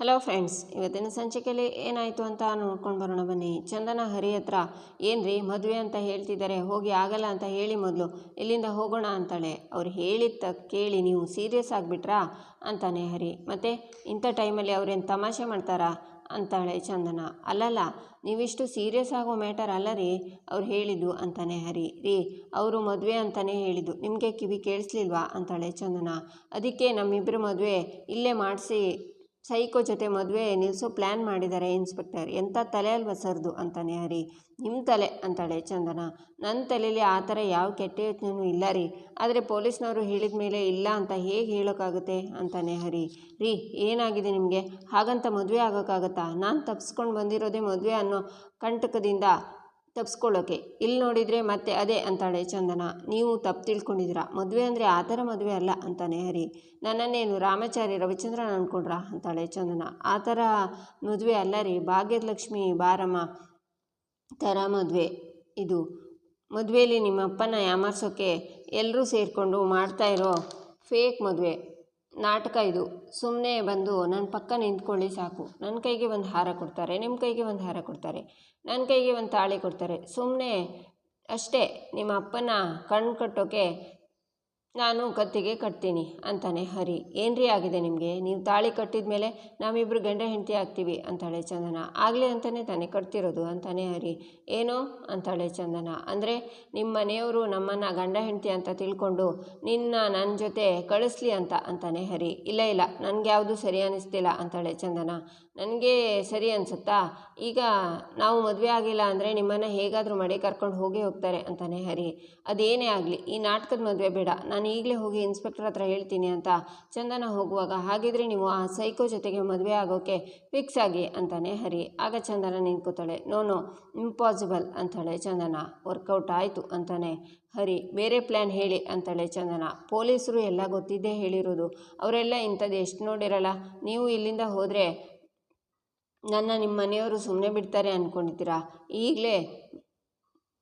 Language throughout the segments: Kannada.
ಹಲೋ ಫ್ರೆಂಡ್ಸ್, ಇವತ್ತಿನ ಸಂಚಿಕೆಯಲ್ಲಿ ಏನಾಯಿತು ಅಂತ ನೋಡ್ಕೊಂಡು ಬರೋಣ ಬನ್ನಿ. ಚಂದನ ಹರಿ ಹತ್ರ ಏನ್ರಿ ಮದುವೆ ಅಂತ ಹೇಳ್ತಿದ್ದಾರೆ ಹೋಗಿ ಆಗಲ್ಲ ಅಂತ ಹೇಳಿ ಮೊದಲು, ಇಲ್ಲಿಂದ ಹೋಗೋಣ ಅಂತಾಳೆ. ಅವ್ರು ಹೇಳಿದ್ದ ಕೇಳಿ ನೀವು ಸೀರಿಯಸ್ ಆಗಿಬಿಟ್ರಾ? ಅಂತಾನೆ ಹರಿ. ಮತ್ತು, ಇಂಥ ಟೈಮಲ್ಲಿ ಅವ್ರೇನು ತಮಾಷೆ ಮಾಡ್ತಾರಾ? ಅಂತಾಳೆ ಚಂದನ. ಅಲ್ಲಲ್ಲ, ನೀವಿಷ್ಟು ಸೀರಿಯಸ್ ಆಗೋ ಮ್ಯಾಟರ್ ಅಲ್ಲ ರೀ, ಅವ್ರು ಹೇಳಿದ್ದು, ಅಂತಾನೆ ಹರಿ. ರೀ, ಅವರು ಮದುವೆ ಅಂತಾನೆ ಹೇಳಿದ್ದು. ನಿಮಗೆ ಕಿವಿ ಕೇಳಿಸ್ಲಿಲ್ವಾ? ಅಂತಾಳೆ ಚಂದನ. ಅದಕ್ಕೆ ನಮ್ಮಿಬ್ಬರು ಮದುವೆ ಇಲ್ಲೇ ಮಾಡಿಸಿ ಸೈಕೋ ಜೊತೆ ಮದುವೆ ನಿಲ್ಲಿಸೋ ಪ್ಲ್ಯಾನ್ ಮಾಡಿದ್ದಾರೆ ಇನ್ಸ್ಪೆಕ್ಟರ್. ಎಂಥ ತಲೆ ಅಲ್ವಾ ಸರ್ದು? ಅಂತಾನೆ ಹರಿ. ನಿಮ್ಮ ತಲೆ, ಅಂತಾಳೆ ಚಂದನ. ನನ್ನ ತಲೆಯಲ್ಲಿ ಆ ಥರ ಯಾವ ಕೆಟ್ಟ ಯೋಚನೆಯೂ ಇಲ್ಲ ರೀ. ಆದರೆ ಪೊಲೀಸ್ನವರು ಹೇಳಿದ ಮೇಲೆ ಇಲ್ಲ ಅಂತ ಹೇಗೆ ಹೇಳೋಕ್ಕಾಗುತ್ತೆ ಅಂತಾನೆ ಹರಿ. ರೀ, ಏನಾಗಿದೆ ನಿಮಗೆ? ಹಾಗಂತ ಮದುವೆ ಆಗೋಕ್ಕಾಗತ್ತಾ? ನಾನು ತಪ್ಪಿಸ್ಕೊಂಡು ಬಂದಿರೋದೇ ಮದುವೆ ಅನ್ನೋ ಕಂಟಕದಿಂದ ತಪ್ಪಿಸ್ಕೊಳ್ಳೋಕೆ ಇಲ್ಲಿ ನೋಡಿದರೆ ಮತ್ತೆ ಅದೇ ಅಂತಾಳೆ ಚಂದನ. ನೀವು ತಪ್ಪು ತಿಳ್ಕೊಂಡಿದ್ದೀರಾ? ಮದುವೆ ಅಂದರೆ ಆ ಥರ ಮದುವೆ ಅಲ್ಲ ಅಂತಾನೆ ಹರಿ. ನನ್ನನ್ನೇನು ರಾಮಾಚಾರಿ ರವಿಚಂದ್ರನ್ ಅಂದ್ಕೊಂಡ್ರಾ ಅಂತಾಳೆ ಚಂದನ. ಆ ಥರ ಮದುವೆ ಅಲ್ಲ ರೀ. ಭಾಗ್ಯದ ಲಕ್ಷ್ಮಿ ಬಾರಮ್ಮ ಥರ ಮದುವೆ ಇದು. ಮದುವೆಯಲ್ಲಿ ನಿಮ್ಮ ಅಪ್ಪನ ಯಾಮಾರ್ಸೋಕ್ಕೆ ಎಲ್ಲರೂ ಸೇರಿಕೊಂಡು ಮಾಡ್ತಾ ಇರೋ ಫೇಕ್ ಮದುವೆ. ನಾಟಕ ಇದು. ಸುಮ್ಮನೆ ಬಂದು ನನ್ನ ಪಕ್ಕ ನಿಂತ್ಕೊಳ್ಳಿ ಸಾಕು. ನನ್ನ ಕೈಗೆ ಒಂದು ಹಾರ ಕೊಡ್ತಾರೆ ನಿಮ್ಮ ಕೈಗೆ ಒಂದು ಹಾರ ಕೊಡ್ತಾರೆ ನನ್ನ ಕೈಗೆ ಒಂದು ತಾಳಿ ಕೊಡ್ತಾರೆ. ಸುಮ್ಮನೆ ಅಷ್ಟೇ, ನಿಮ್ಮ ಅಪ್ಪನ ಕಣ್ಣು ಕಟ್ಟೋಕ್ಕೆ ನಾನು ಕತ್ತಿಗೆ ಕಟ್ತೀನಿ ಅಂತಾನೆ ಹರಿ. ಏನ್ರಿ ಆಗಿದೆ ನಿಮಗೆ? ನೀವು ತಾಳಿ ಕಟ್ಟಿದ ಮೇಲೆ ನಾವಿಬ್ಬರು ಗಂಡ ಹೆಂಡತಿ ಆಗ್ತೀವಿ ಅಂತಾಳೆ ಚಂದನ. ಆಗಲಿ ಅಂತಾನೆ ತಾನೇ ಕಟ್ತಿರೋದು ಅಂತಾನೆ ಹರಿ. ಏನೋ ಅಂತಾಳೆ ಚಂದನ. ಅಂದರೆ ನಿಮ್ಮ ಮನೆಯವರು ನಮ್ಮನ್ನು ಗಂಡ ಹೆಂಡತಿ ಅಂತ ತಿಳ್ಕೊಂಡು ನಿನ್ನ ನನ್ನ ಜೊತೆ ಕಳಿಸ್ಲಿ ಅಂತ ಅಂತಾನೆ ಹರಿ. ಇಲ್ಲ ಇಲ್ಲ, ನನಗೆ ಯಾವುದು ಸರಿ ಅನ್ನಿಸ್ತಿಲ್ಲ ಅಂತಾಳೆ ಚಂದನ. ನನಗೆ ಸರಿ ಅನಿಸುತ್ತಾ? ಈಗ ನಾವು ಮದುವೆ ಆಗಿಲ್ಲ ಅಂದರೆ ನಿಮ್ಮನ್ನು ಹೇಗಾದರೂ ಮಾಡಿ ಕರ್ಕೊಂಡು ಹೋಗೇ ಹೋಗ್ತಾರೆ ಅಂತಾನೆ ಹರಿ. ಅದೇನೇ ಆಗಲಿ, ಈ ನಾಟಕದ ಮದುವೆ ಬೇಡ. ನಾನು ಈಗಲೇ ಹೋಗಿ ಇನ್ಸ್ಪೆಕ್ಟರ್ ಹತ್ರ ಹೇಳ್ತೀನಿ ಅಂತ ಚಂದನ ಹೋಗುವಾಗ, ಹಾಗಿದ್ರೆ ನೀವು ಆ ಸೈಕೋ ಜೊತೆಗೆ ಮದುವೆ ಆಗೋಕ್ಕೆ ಫಿಕ್ಸ್ ಆಗಿ ಅಂತಾನೆ ಹರಿ. ಆಗ ಚಂದನ ನಿಂತ್ಕೋತಾಳೆ. ನೋ ನೋ, ಇಂಪಾಸಿಬಲ್ ಅಂತಾಳೆ ಚಂದನ. ವರ್ಕೌಟ್ ಆಯಿತು ಅಂತಾನೆ ಹರಿ. ಬೇರೆ ಪ್ಲ್ಯಾನ್ ಹೇಳಿ ಅಂತಾಳೆ ಚಂದನ. ಪೊಲೀಸರು ಎಲ್ಲ ಗೊತ್ತಿದ್ದೇ ಹೇಳಿರೋದು. ಅವರೆಲ್ಲ ಇಂಥದ್ದು ಎಷ್ಟು ನೋಡಿರಲ್ಲ. ನೀವು ಇಲ್ಲಿಂದ ಹೋದರೆ ನನ್ನ ನಿಮ್ಮ ಮನೆಯವರು ಸುಮ್ಮನೆ ಬಿಡ್ತಾರೆ ಅಂದ್ಕೊಂಡಿದ್ದೀರಾ ಈಗಲೇ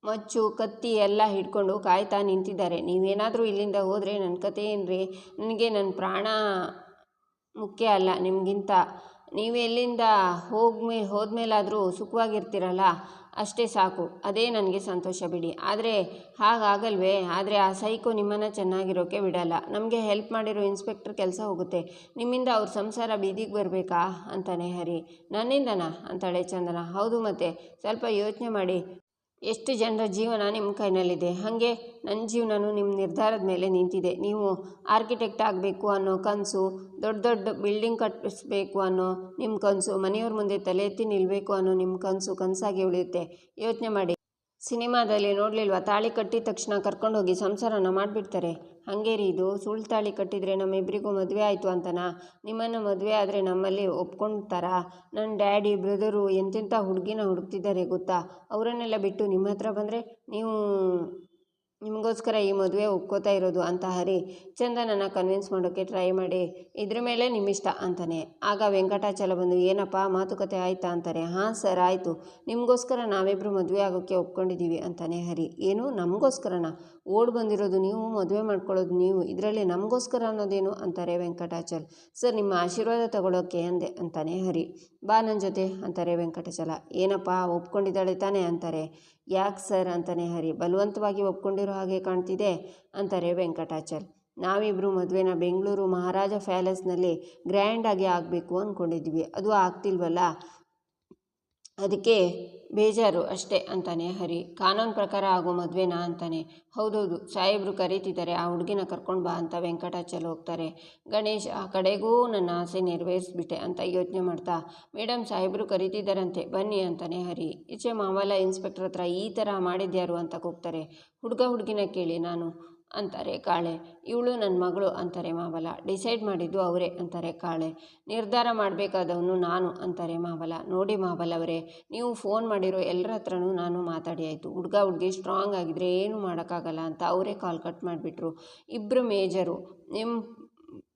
ಮಚ್ಚು, ಕತ್ತಿ ಎಲ್ಲ ಹಿಡ್ಕೊಂಡು ಕಾಯ್ತಾ ನಿಂತಿದ್ದಾರೆ. ನೀವೇನಾದರೂ ಇಲ್ಲಿಂದ ಹೋದರೆ ನನ್ನ ಕತೆ ಏನ್ರಿ? ನನಗೆ ನನ್ನ ಪ್ರಾಣ ಮುಖ್ಯ ಅಲ್ಲ, ನಿಮಗಿಂತ. ನೀವು ಎಲ್ಲಿಂದ ಹೋಗ್ಮೇ, ಹೋದ್ಮೇಲಾದರೂ ಸುಖವಾಗಿರ್ತೀರಲ್ಲ, ಅಷ್ಟೇ ಸಾಕು. ಅದೇ ನನಗೆ ಸಂತೋಷ ಬಿಡಿ. ಆದರೆ ಹಾಗಾಗಲ್ವೇ? ಆದರೆ ಆ ಸೈಕೋ ನಿಮ್ಮನ್ನು ಚೆನ್ನಾಗಿರೋಕ್ಕೆ ಬಿಡಲ್ಲ. ನಮಗೆ ಹೆಲ್ಪ್ ಮಾಡಿರೋ ಇನ್ಸ್ಪೆಕ್ಟರ್ ಕೆಲಸ ಹೋಗುತ್ತೆ. ನಿಮ್ಮಿಂದ ಅವ್ರ ಸಂಸಾರ ಬೀದಿಗೆ ಬರಬೇಕಾ? ಅಂತಾನೆ ಹರಿ. ನನ್ನಿಂದನಾ? ಅಂತಾಳೆ ಚಂದನ. ಹೌದು ಮತ್ತೆ. ಸ್ವಲ್ಪ ಯೋಚನೆ ಮಾಡಿ. ಎಷ್ಟು ಜನರ ಜೀವನ ನಿಮ್ಮ ಕೈನಲ್ಲಿದೆ? ಹಾಗೆ ನನ್ನ ಜೀವನನೂ ನಿಮ್ಮ ನಿರ್ಧಾರದ ಮೇಲೆ ನಿಂತಿದೆ. ನೀವು ಆರ್ಕಿಟೆಕ್ಟ್ ಆಗಬೇಕು ಅನ್ನೋ ಕನಸು, ದೊಡ್ಡ ದೊಡ್ಡ ಬಿಲ್ಡಿಂಗ್ ಕಟ್ಟಿಸ್ಬೇಕು ಅನ್ನೋ ನಿಮ್ಮ ಕನಸು, ಮನೆಯವ್ರ ಮುಂದೆ ತಲೆ ಎತ್ತಿ ನಿಲ್ಲಬೇಕು ಅನ್ನೋ ನಿಮ್ಮ ಕನಸು ಕನಸಾಗಿ ಉಳಿಯುತ್ತೆ. ಯೋಚನೆ ಮಾಡಿ. ಸಿನಿಮಾದಲ್ಲಿ ನೋಡಲಿಲ್ವಾ? ತಾಳಿ ಕಟ್ಟಿದ ತಕ್ಷಣ ಕರ್ಕೊಂಡೋಗಿ ಸಂಸಾರನ ಮಾಡಿಬಿಡ್ತಾರೆ. ಹಾಗೆ ರೀ ಇದು ಸುಳ್ಳು ತಾಳಿ ಕಟ್ಟಿದರೆ ನಮ್ಮಿಬ್ಬರಿಗೂ ಮದುವೆ ಆಯಿತು ಅಂತನಾ? ನಿಮ್ಮನ್ನು ಮದುವೆ ಆದರೆ ನಮ್ಮಲ್ಲಿ ಒಪ್ಕೊಳ್ತಾರಾ ನನ್ನ ಡ್ಯಾಡಿ, ಬ್ರದರು ಎಂತೆಂಥ ಹುಡುಗಿನ ಹುಡುಕ್ತಿದ್ದಾರೆ ಗೊತ್ತಾ? ಅವರನ್ನೆಲ್ಲ ಬಿಟ್ಟು ನಿಮ್ಮ ಹತ್ರ ಬಂದರೆ ನೀವು ನಿಮಗೋಸ್ಕರ ಈ ಮದುವೆ ಒಪ್ಕೋತಾ ಇರೋದು ಅಂತ ಹರಿ ಚಂದನನ್ನು ಕನ್ವಿನ್ಸ್ ಮಾಡೋಕ್ಕೆ ಟ್ರೈ ಮಾಡಿ, ಇದ್ರ ಮೇಲೆ ನಿಮ್ಮಿಷ್ಟ ಅಂತಾನೆ. ಆಗ ವೆಂಕಟಾಚಲ ಬಂದು, ಏನಪ್ಪ, ಮಾತುಕತೆ ಆಯ್ತಾ ಅಂತಾರೆ. ಹಾಂ ಸರ್ ಆಯಿತು. ನಿಮಗೋಸ್ಕರ ನಾವಿಬ್ಬರು ಮದುವೆ ಆಗೋಕ್ಕೆ ಒಪ್ಕೊಂಡಿದ್ದೀವಿ ಅಂತಾನೆ ಹರಿ. ಏನು, ನಮಗೋಸ್ಕರನ? ಓಡ್ ಬಂದಿರೋದು ನೀವು, ಮದುವೆ ಮಾಡ್ಕೊಳ್ಳೋದು ನೀವು. ಇದರಲ್ಲಿ ನಮಗೋಸ್ಕರ ಅನ್ನೋದೇನು? ಅಂತಾರೆ ವೆಂಕಟಾಚಲ್. ಸರ್, ನಿಮ್ಮ ಆಶೀರ್ವಾದ ತಗೊಳ್ಳೋಕೆ ಅಂದೆ ಅಂತಾನೆ ಹರಿ. ಬಾ ನನ್ನ ಜೊತೆ, ಅಂತಾರೆ ವೆಂಕಟಾಚಲ. ಏನಪ್ಪ, ಒಪ್ಕೊಂಡಿದ್ದಾಳೆ ತಾನೆ ಅಂತಾರೆ. ಯಾಕೆ ಸರ್ ಅಂತಾನೆ ಹರಿ, ಬಲವಂತವಾಗಿ ಒಪ್ಕೊಂಡಿರೋ ಹಾಗೆ ಕಾಣ್ತಿದೆ ಅಂತಾರೆ ವೆಂಕಟಾಚಲ್. ನಾವಿಬ್ಬರು ಮದುವೆನ ಬೆಂಗಳೂರು ಮಹಾರಾಜ ಪ್ಯಾಲೇಸ್ನಲ್ಲಿ ಗ್ರ್ಯಾಂಡಾಗಿ ಆಗಬೇಕು ಅಂದ್ಕೊಂಡಿದ್ವಿ ಅದು ಆಗ್ತಿಲ್ವಲ್ಲ? ಅದಕ್ಕೆ ಬೇಜಾರು ಅಷ್ಟೇ ಅಂತಾನೆ ಹರಿ. ಕಾನೂನು ಪ್ರಕಾರ ಆಗೋ ಮದುವೆನಾ ಅಂತಾನೆ. ಹೌದೌದು, ಸಾಹೇಬರು ಕರೀತಿದ್ದಾರೆ, ಆ ಹುಡುಗಿನ ಕರ್ಕೊಂಡು ಬಾ ಅಂತ ವೆಂಕಟಾಚಲ ಹೋಗ್ತಾರೆ. ಗಣೇಶ್, ಆ ಕಡೆಗೂ ನನ್ನ ಆಸೆ ನೆರವೇರಿಸ್ಬಿಟ್ಟೆ ಅಂತ ಯೋಚನೆ ಮಾಡ್ತಾ ಮೇಡಮ್ ಸಾಹೇಬರು ಕರೀತಿದ್ದಾರಂತೆ, ಬನ್ನಿ ಅಂತಾನೆ ಹರಿ. ಈಚೆ ಮಾವಲ ಇನ್ಸ್ಪೆಕ್ಟರ್ ಹತ್ರ ಈ ಥರ ಮಾಡಿದ್ಯಾರು ಅಂತ ಕೂಗ್ತಾರೆ. ಹುಡುಗ ಹುಡುಗಿನ ಕೇಳಿ ನಾನು ಅಂತಾರೆ, ಕಾಳೆ. ಇವಳು ನನ್ನ ಮಗಳು ಅಂತಾರೆ ಮಾವಲ. ಡಿಸೈಡ್ ಮಾಡಿದ್ದು ಅವರೇ ಅಂತಾರೆ ಕಾಳೆ. ನಿರ್ಧಾರ ಮಾಡಬೇಕಾದವನು ನಾನು ಅಂತಾರೆ ಮಾವಲ. ನೋಡಿ ಮಾವಲ ಅವರೇ ನೀವು ಫೋನ್ ಮಾಡಿರೋ ಎಲ್ಲರ ಹತ್ರನೂ ನಾನು ಮಾತಾಡಿ ಆಯಿತು. ಹುಡುಗ ಹುಡುಗಿ ಸ್ಟ್ರಾಂಗ್ ಆಗಿದ್ರೆ ಏನು ಮಾಡೋಕ್ಕಾಗಲ್ಲ ಅಂತ ಅವರೇ ಕಾಲ್ ಕಟ್ ಮಾಡಿಬಿಟ್ರು. ಇಬ್ಬರು ಮೇಜರು. ನಿಮ್ಮ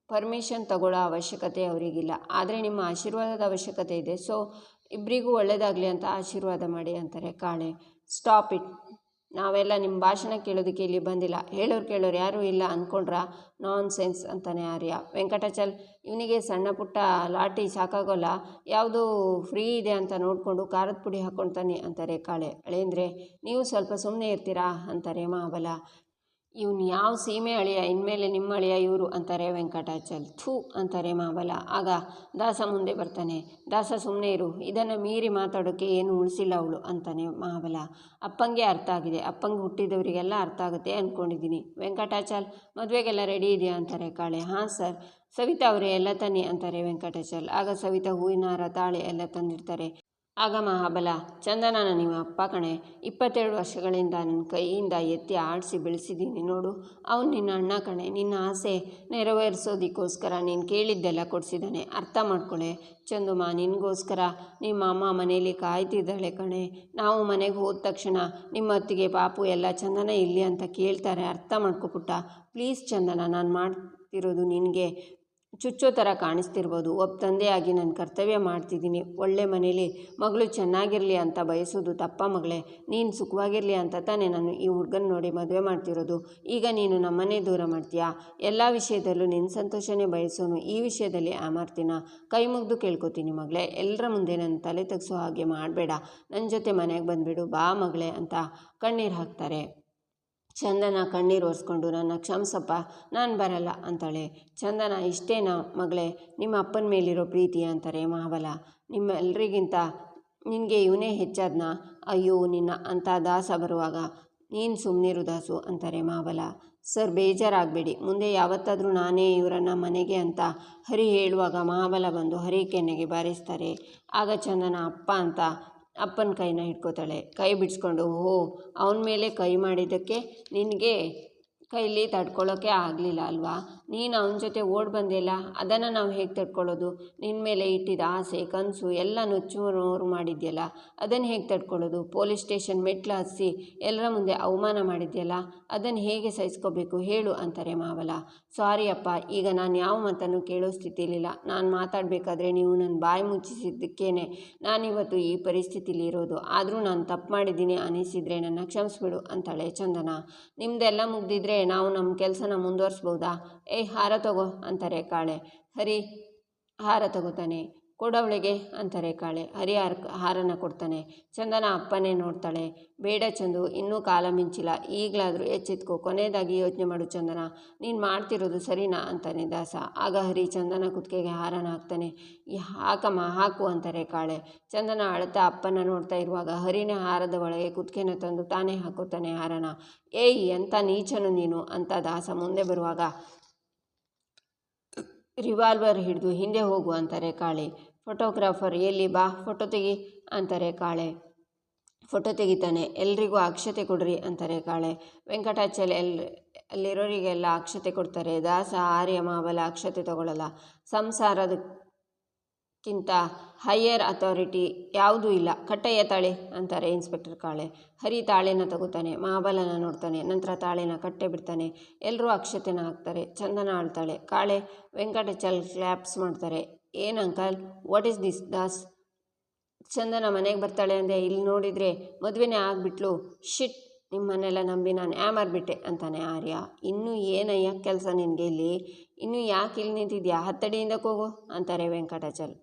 ಪರ್ಮಿಷನ್ ತಗೊಳ್ಳೋ ಅವಶ್ಯಕತೆ ಅವರಿಗಿಲ್ಲ. ಆದರೆ ನಿಮ್ಮ ಆಶೀರ್ವಾದದ ಅವಶ್ಯಕತೆ ಇದೆ. ಸೊ ಇಬ್ಬರಿಗೂ ಒಳ್ಳೆಯದಾಗಲಿ ಅಂತ ಆಶೀರ್ವಾದ ಮಾಡಿ ಅಂತಾರೆ ಕಾಳೆ. Stop it. ನಾವೆಲ್ಲ ನಿಮ್ಮ ಭಾಷಣ ಕೇಳೋದಕ್ಕೆ ಇಲ್ಲಿ ಬಂದಿಲ್ಲ. ಹೇಳೋರು ಕೇಳೋರು ಯಾರೂ ಇಲ್ಲ ಅಂದ್ಕೊಂಡ್ರ ನಾನ್ ಸೆನ್ಸ್ ಅಂತಾನೆ ಆರ್ಯ. ವೆಂಕಟಾಚಲ್, ಇವನಿಗೆ ಸಣ್ಣ ಪುಟ್ಟ ಲಾಟಿ ಸಾಕಾಗೋಲ್ಲ. ಯಾವುದು ಫ್ರೀ ಇದೆ ಅಂತ ನೋಡಿಕೊಂಡು ಖಾರದ ಪುಡಿ ಹಾಕ್ಕೊಳ್ತಾನೆ ಅಂತಾರೆ ಕಾಳೆ. ಅಳೇಂದ್ರೆ, ನೀವು ಸ್ವಲ್ಪ ಸುಮ್ಮನೆ ಇರ್ತೀರಾ? ಅಂತಾರೆ ಮಹಾಬಲ ಇವನು ಯಾವ ಸೀಮೆ ಅಳಿಯ, ಇನ್ಮೇಲೆ ನಿಮ್ಮ ಅಳಿಯ ಇವರು ಅಂತಾರೆ ವೆಂಕಟಾಚಲ್. ಥೂ ಅಂತಾರೆ ಮಾಬಲ ಆಗ ದಾಸ ಮುಂದೆ ಬರ್ತಾನೆ. ದಾಸ ಸುಮ್ಮನೆ ಇರು. ಇದನ್ನು ಮೀರಿ ಮಾತಾಡೋಕ್ಕೆ ಏನು ಉಳಿಸಿಲ್ಲ ಅವಳು ಅಂತಾನೆ ಮಹಾಬಲ ಅಪ್ಪಂಗೆ ಅರ್ಥ ಆಗಿದೆ. ಅಪ್ಪಂಗೆ ಹುಟ್ಟಿದವರಿಗೆಲ್ಲ ಅರ್ಥ ಆಗುತ್ತೆ ಅಂದ್ಕೊಂಡಿದ್ದೀನಿ ವೆಂಕಟಾಚಲ್, ಮದುವೆಗೆಲ್ಲ ರೆಡಿ ಇದೆಯಾ ಅಂತಾರೆ ಕಾಳೆ. ಹಾಂ ಸರ್ ಸವಿತಾ ಅವರೇ, ಎಲ್ಲ ತನ್ನಿ ಅಂತಾರೆ ವೆಂಕಟಾಚಲ್. ಆಗ ಸವಿತಾ ಹೂವಿನ ಹಾರ, ತಾಳೆ ಎಲ್ಲ ತಂದಿರ್ತಾರೆ. ಆಗ ಮಹಾಬಲ, ಚಂದನನ ನಿಮ್ಮ ಅಪ್ಪ ಕಣೆ, ಇಪ್ಪತ್ತೆರಡು ವರ್ಷಗಳಿಂದ ನನ್ನ ಕೈಯಿಂದ ಎತ್ತಿ ಆಡಿಸಿ ಬೆಳೆಸಿದ್ದೀನಿ ನೋಡು. ಅವನು ನಿನ್ನ ಅಣ್ಣ ಕಣೆ, ನಿನ್ನ ಆಸೆ ನೆರವೇರಿಸೋದಕ್ಕೋಸ್ಕರ ನೀನು ಕೇಳಿದ್ದೆಲ್ಲ ಕೊಡಿಸಿದ್ದಾನೆ. ಅರ್ಥ ಮಾಡ್ಕೊಳೆ, ಚಂದುಮ, ನಿನಗೋಸ್ಕರ ನಿಮ್ಮ ಅಮ್ಮ ಮನೇಲಿ ಕಾಯ್ತಿದ್ದಾಳೆ ಕಣೆ. ನಾವು ಮನೆಗೆ ಹೋದ ತಕ್ಷಣ ನಿಮ್ಮ ಅತ್ತಿಗೆ ಪಾಪು ಎಲ್ಲ ಚಂದನ ಇಲ್ಲಿ ಅಂತ ಕೇಳ್ತಾರೆ. ಅರ್ಥ ಮಾಡ್ಕೊಪುಟ್ಟ ಪ್ಲೀಸ್ ಚಂದನ, ನಾನು ಮಾಡ್ತಿರೋದು ನಿನಗೆ. ಚುಚ್ಚೋ ಥರ ಕಾಣಿಸ್ತಿರ್ಬೋದು. ಒಬ್ಬ ತಂದೆಯಾಗಿ ನಾನು ಕರ್ತವ್ಯ ಮಾಡ್ತಿದ್ದೀನಿ. ಒಳ್ಳೆ ಮನೇಲಿ ಮಗಳು ಚೆನ್ನಾಗಿರಲಿ ಅಂತ ಬಯಸೋದು ತಪ್ಪ ಮಗಳೇ. ನೀನು ಸುಖವಾಗಿರಲಿ ಅಂತ ತಾನೇ ನಾನು ಈ ಹುಡುಗನ ನೋಡಿ ಮದುವೆ ಮಾಡ್ತಿರೋದು. ಈಗ ನೀನು ನಮ್ಮನ್ನೇ ದೂರ ಮಾಡ್ತೀಯಾ? ಎಲ್ಲ ವಿಷಯದಲ್ಲೂ ನಿನ್ನ ಸಂತೋಷನೇ ಬಯಸೋನು. ಈ ವಿಷಯದಲ್ಲಿ ಅಮರ್ತಿನ ಕೈ ಮುಗಿದು ಕೇಳ್ಕೊತೀನಿ ಮಗಳೇ. ಎಲ್ಲರ ಮುಂದೆ ನನ್ನ ತಲೆ ತೆಗ್ಸೋ ಹಾಗೆ ಮಾಡಬೇಡ. ನನ್ನ ಜೊತೆ ಮನೆಗೆ ಬಂದುಬಿಡು. ಬಾ ಮಗಳೇ ಅಂತ ಕಣ್ಣೀರು ಹಾಕ್ತಾರೆ. ಚಂದನ ಕಣ್ಣೀರು ಒರೆಸ್ಕೊಂಡು, ನನ್ನ ಕ್ಷಮಿಸಪ್ಪ, ನಾನು ಬರಲ್ಲ ಅಂತಾಳೆ. ಚಂದನ, ಇಷ್ಟೇನಾ ಮಗಳೇ? ನಿಮ್ಮ ಅಪ್ಪನ ಮೇಲಿರೋ ಪ್ರೀತಿ ಅಂತಾರೆ ಮಹಾಬಲ ನಿಮ್ಮೆಲ್ಲರಿಗಿಂತ ನಿನಗೆ ಇವನೇ ಹೆಚ್ಚಾದ್ನ? ಅಯ್ಯೋ, ನಿನ್ನ ಅಂತ ದಾಸ ಬರುವಾಗ ನೀನು ಸುಮ್ಮನಿರು ದಾಸು ಅಂತಾರೆ ಮಹಾಬಲ ಸರ್, ಬೇಜಾರಾಗಬೇಡಿ. ಮುಂದೆ ಯಾವತ್ತಾದರೂ ನಾನೇ ಇವರನ್ನು ಮನೆಗೆ ಅಂತ ಹರಿ ಹೇಳುವಾಗ ಮಹಾಬಲ ಬಂದು ಹರಿ ಕೆನ್ನೆಗೆ ಬಾರಿಸ್ತಾರೆ. ಆಗ ಚಂದನ ಅಪ್ಪ ಅಂತ ಅಪ್ಪನ ಕೈನ ಹಿಡ್ಕೋತಾಳೆ. ಕೈ ಬಿಡಿಸ್ಕೊಂಡು ಓ ಅವನ ಮೇಲೆ ಕೈ ಮಾಡಿದ್ದಕ್ಕೆ ನಿನಗೆ ಕೈಲಿ ತಡ್ಕೊಳ್ಳೋಕ್ಕೆ ಆಗಲಿಲ್ಲ ಅಲ್ವಾ? ನೀನು ಅವನ ಜೊತೆ ಓಡಿ ಬಂದಿಲ್ಲ ಅದನ್ನು ನಾವು ಹೇಗೆ ತಡ್ಕೊಳ್ಳೋದು? ನಿನ್ನ ಮೇಲೆ ಇಟ್ಟಿದ್ದ ಆಸೆ, ಕನಸು ಎಲ್ಲ ನುಚ್ಚುನೂರು ಮಾಡಿದ್ಯಲ್ಲ ಅದನ್ನು ಹೇಗೆ ತಡ್ಕೊಳ್ಳೋದು? ಪೊಲೀಸ್ ಸ್ಟೇಷನ್ ಮೆಟ್ಲು ಹತ್ಸಿ ಎಲ್ಲರ ಮುಂದೆ ಅವಮಾನ ಮಾಡಿದ್ಯಲ್ಲ ಅದನ್ನು ಹೇಗೆ ಸಹಿಸ್ಕೋಬೇಕು ಹೇಳು ಅಂತಾರೆ ಮಾವಲ. ಸಾರಿ ಅಪ್ಪ, ಈಗ ನಾನು ಯಾವ ಮಾತನ್ನು ಕೇಳೋ ಸ್ಥಿತಿಲಿಲ್ಲ. ನಾನು ಮಾತಾಡಬೇಕಾದ್ರೆ ನೀವು ನನ್ನ ಬಾಯಿ ಮುಚ್ಚಿಸಿದ್ದಕ್ಕೇನೆ. ನಾನಿವತ್ತು ಈ ಪರಿಸ್ಥಿತಿಲಿ ಇರೋದು. ಆದರೂ ನಾನು ತಪ್ಪು ಮಾಡಿದ್ದೀನಿ ಅನಿಸಿದರೆ ನನ್ನ ಕ್ಷಮಿಸ್ಬಿಡು ಅಂತಾಳೆ ಚಂದನ. ನಿಮ್ಮದೆಲ್ಲ ಮುಗ್ದಿದ್ರೆ ನಾವು ನಮ್ಮ ಕೆಲಸನ ಮುಂದುವರಿಸ್ಬೋದಾ? ಏಯ್ ಹಾರ ತಗೋ ಅಂತಾರೆ ಕಾಳೆ. ಹರಿ ಹಾರ ತಗೋತಾನೆ. ಕೊಡವಳಿಗೆ ಅಂತಾರೆ ಕಾಳೆ. ಹರಿ ಹಾರ ಹಾರನ ಕೊಡ್ತಾನೆ. ಚಂದನ ಅಪ್ಪನೇ ನೋಡ್ತಾಳೆ. ಬೇಡ ಚಂದು, ಇನ್ನೂ ಕಾಲ ಮಿಂಚಿಲ್ಲ. ಈಗಲಾದರೂ ಎಚ್ಚೆತ್ಕೋ. ಕೊನೆಯದಾಗಿ ಯೋಚನೆ ಮಾಡು ಚಂದನ. ನೀನು ಮಾಡ್ತಿರೋದು ಸರಿನಾ? ಅಂತಾನೆ ದಾಸ. ಆಗ ಹರಿ ಚಂದನ ಕುತ್ತಿಗೆಗೆ ಹಾರನ ಹಾಕ್ತಾನೆ. ಹಾಕಮ್ಮ, ಹಾಕು ಅಂತಾರೆ ಕಾಳೆ. ಚಂದನ ಅಳ್ತಾ ಅಪ್ಪನ ನೋಡ್ತಾ ಇರುವಾಗ ಹರಿನೇ ಹಾರದ ಒಳಗೆ ಕುತ್ತಿಗೆನ ತಂದು ತಾನೇ ಹಾಕುತ್ತಾನೆ ಹಾರನ. ಏಯ್ ಎಂಥ ನೀಚನು ನೀನು? ಅಂತ ದಾಸ ಮುಂದೆ ಬರುವಾಗ, ರಿವಾಲ್ವರ್ ಹಿಡಿದು ಹಿಂದೆ ಹೋಗು ಅಂತಾರೆ ಕಾಳೆ. ಫೋಟೋಗ್ರಾಫರ್ ಎಲ್ಲಿ ಬಾ ಫೋಟೋ ತೆಗಿ ಅಂತಾರೆ ಕಾಳೆ. ಫೋಟೋ ತೆಗಿತಾನೆ, ಎಲ್ರಿಗೂ ಅಕ್ಷತೆ ಕೊಡ್ರಿ ಅಂತಾರೆ ಕಾಳೆ. ವೆಂಕಟಾಚಲ್ ಎಲ್, ಅಲ್ಲಿರೋರಿಗೆಲ್ಲ ಅಕ್ಷತೆ ಕೊಡ್ತಾರೆ. ದಾಸ, ಆರ್ಯ, ಮಾವಲ ಅಕ್ಷತೆ ತಗೊಳ್ಳಲ್ಲ ಸಂಸಾರದಕ್ಕಿಂತ ಹೈಯರ್ ಅಥಾರಿಟಿ ಯಾವುದೂ ಇಲ್ಲ. ಕಟ್ಟಯ್ಯ ತಾಳೆ ಅಂತಾರೆ ಇನ್ಸ್ಪೆಕ್ಟರ್ ಕಾಳೆ. ಹರಿ ತಾಳೆನ ತಗೋತಾನೆ ಮಹಾಬಲನ ನೋಡ್ತಾನೆ, ನಂತರ ತಾಳೆನ ಕಟ್ಟೆ ಬಿಡ್ತಾನೆ. ಎಲ್ಲರೂ ಅಕ್ಷತೆನ ಹಾಕ್ತಾರೆ, ಚಂದನ ಆಳ್ತಾಳೆ. ಕಾಳೆ, ವೆಂಕಟಾಚಲ್ ಕ್ಲ್ಯಾಪ್ಸ್ ಮಾಡ್ತಾರೆ. ಏನು uncle? What is this Das Chandana ಮನೆಗೆ ಬರ್ತಾಳೆ ಅಂದೆ. ಇಲ್ಲಿ ನೋಡಿದರೆ ಮದುವೆನೇ ಆಗಿಬಿಟ್ಲು. ಶಿಟ್ ನಿಮ್ಮನ್ನೆಲ್ಲ ನಂಬಿ ನಾನು ಯಾಮಾರ್ಬಿಟ್ಟೆ ಅಂತಾನೆ ಆರ್ಯ. ಇನ್ನೂ ಏನಯ್ಯ ಕೆಲಸ ನಿನಗೆ ಇಲ್ಲಿ? ಇನ್ನೂ ಯಾಕೆ ಇಲ್ಲಿ ನಿಂತಿದ್ಯಾ? ಹತ್ತಡಿಯಿಂದ ಹೋಗು ಅಂತಾರೆ ವೆಂಕಟಾಚಲ್.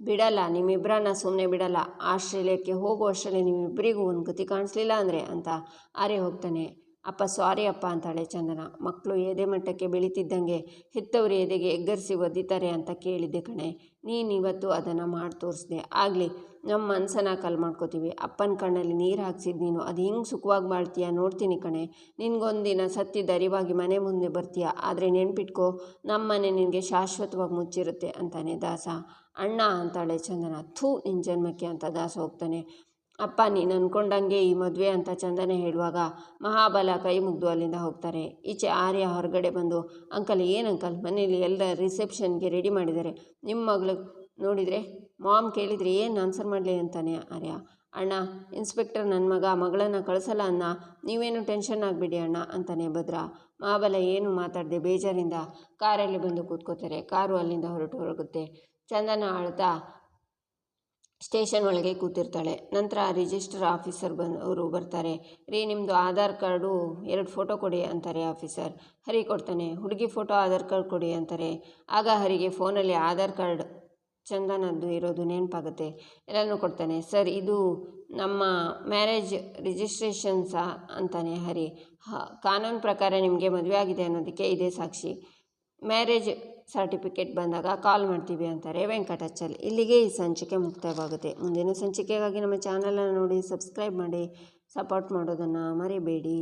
ಬಿಡಲ್ಲ ನಿಮ್ಮಿಬ್ಬರನ್ನ ಸುಮ್ಮನೆ ಬಿಡಲ್ಲ. ಆಸ್ಟ್ರೇಲಿಯಾಕ್ಕೆ ಹೋಗುವಷ್ಟರಲ್ಲಿ ನಿಮ್ಮಿಬ್ಬರಿಗೂ ಒಂದು ಗತಿ ಕಾಣಿಸ್ಲಿಲ್ಲ ಅಂದರೆ ಅಂತ ಆರ್ಯ ಹೋಗ್ತಾನೆ. ಅಪ್ಪ, ಸಾರಿ ಅಪ್ಪ ಅಂತಾಳೆ ಚಂದನ. ಮಕ್ಕಳು ಎದೆ ಮಟ್ಟಕ್ಕೆ ಬೆಳೀತಿದ್ದಂಗೆ ಹೆತ್ತವರು ಎದೆಗೆ ಎಗ್ಗರಿಸಿ ಒದ್ದಿತಾರೆ ಅಂತ ಕೇಳಿದ್ದೆ ಕಣೆ. ನೀನು ಇವತ್ತು ಅದನ್ನು ಮಾಡಿ ತೋರಿಸ್ದೆ. ಆಗಲಿ ನಮ್ಮ ಮನಸ್ಸನ್ನ ಕಲ್ ಮಾಡ್ಕೋತೀವಿ. ಅಪ್ಪನ ಕಣ್ಣಲ್ಲಿ ನೀರು ಹಾಕ್ಸಿದ್ದು ನೀನು. ಅದು ಹಿಂಗೆ ಸುಖವಾಗಿ ಬಾಳ್ತೀಯ ನೋಡ್ತೀನಿ ಕಣೆ. ನಿನಗೊಂದಿನ ಸತ್ತಿದ್ದ ಅರಿವಾಗಿ ಮನೆ ಮುಂದೆ ಬರ್ತೀಯ? ಆದರೆ ನೆನ್ಪಿಟ್ಕೋ ನಮ್ಮ ಮನೆ ನಿನಗೆ ಶಾಶ್ವತವಾಗಿ ಮುಚ್ಚಿರುತ್ತೆ ಅಂತಾನೆ ದಾಸ. ಅಣ್ಣ ಅಂತಾಳೆ ಚಂದನ. ಥೂ ನಿನ್ನ ಜನ್ಮಕ್ಕೆ ಅಂತ ದಾಸ ಹೋಗ್ತಾನೆ. ಅಪ್ಪ, ನೀನು ಅಂದ್ಕೊಂಡಂಗೆ ಈ ಮದುವೆ ಅಂತ ಚಂದನೆ ಹೇಳುವಾಗ ಮಹಾಬಲ ಕೈ ಮುಗ್ದು ಅಲ್ಲಿಂದ ಹೋಗ್ತಾರೆ. ಈಚೆ ಆರ್ಯ ಹೊರಗಡೆ ಬಂದು, ಅಂಕಲ್, ಏನು ಅಂಕಲ್? ಮನೇಲಿ ಎಲ್ಲ ರಿಸೆಪ್ಷನ್ಗೆ ರೆಡಿ ಮಾಡಿದ್ದಾರೆ. ನಿಮ್ಮ ಮಗಳು ನೋಡಿದರೆ ಮಾಮ್ ಕೇಳಿದರೆ ಏನು ಆನ್ಸರ್ ಮಾಡಲಿ ಅಂತಾನೆ ಆರ್ಯ. ಅಣ್ಣ, ಇನ್ಸ್ಪೆಕ್ಟರ್ ನನ್ನ ಮಗ ಮಗಳನ್ನು ಕಳಿಸಲ್ಲ ಅಣ್ಣ. ನೀವೇನು ಟೆನ್ಷನ್ ಆಗಬೇಡಿ ಅಣ್ಣ, ಅಂತಾನೆ ಭದ್ರ. ಮಹಾಬಲ ಏನು ಮಾತಾಡದೆ ಬೇಜಾರಿಂದ ಕಾರಲ್ಲಿ ಬಂದು ಕೂತ್ಕೋತಾರೆ. ಕಾರು ಅಲ್ಲಿಂದ ಹೊರಟು ಹೋಗುತ್ತೆ. ಚಂದನ ಅಳ್ತಾ ಸ್ಟೇಷನ್ ಒಳಗೆ ಕೂತಿರ್ತಾಳೆ. ನಂತರ ರಿಜಿಸ್ಟರ್ ಆಫೀಸರ್ ಬಂದು ಅವರು ಬರ್ತಾರೆ. ರೀ ನಿಮ್ಮದು ಆಧಾರ್ ಕಾರ್ಡು ಎರಡು ಫೋಟೋ ಕೊಡಿ ಅಂತಾರೆ ಆಫೀಸರ್. ಹರಿ ಕೊಡ್ತಾನೆ, ಹುಡುಗಿ ಫೋಟೋ, ಆಧಾರ್ ಕಾರ್ಡ್ ಕೊಡಿ ಅಂತಾರೆ. ಆಗ ಹರಿಗೆ ಫೋನಲ್ಲಿ ಆಧಾರ್ ಕಾರ್ಡ್ ಚಂದನದ್ದು ಇರೋದು ನೆನಪಾಗುತ್ತೆ. ಎಲ್ಲನೂ ಕೊಡ್ತಾನೆ, ಸರ್, ಇದು ನಮ್ಮ ಮ್ಯಾರೇಜ್ ರಿಜಿಸ್ಟ್ರೇಷನ್ ಸಾ ಅಂತಾನೆ ಹರಿ. ಕಾನೂನು ಪ್ರಕಾರ ನಿಮಗೆ ಮದುವೆ ಆಗಿದೆ ಅನ್ನೋದಕ್ಕೆ ಇದೇ ಸಾಕ್ಷಿ. ಮ್ಯಾರೇಜ್ ಸರ್ಟಿಫಿಕೇಟ್ ಬಂದಾಗ ಕಾಲ್ ಮಾಡ್ತೀವಿ ಅಂತಾರೆ ವೆಂಕಟಾಚಲ್. ಇಲ್ಲಿಗೆ ಈ ಸಂಚಿಕೆ ಮುಕ್ತಾಯವಾಗುತ್ತೆ ಮುಂದಿನ ಸಂಚಿಕೆಗಾಗಿ ನಮ್ಮ ಚಾನಲನ್ನು ನೋಡಿ, ಸಬ್ಸ್ಕ್ರೈಬ್ ಮಾಡಿ, ಸಪೋರ್ಟ್ ಮಾಡೋದನ್ನು ಮರಿಬೇಡಿ.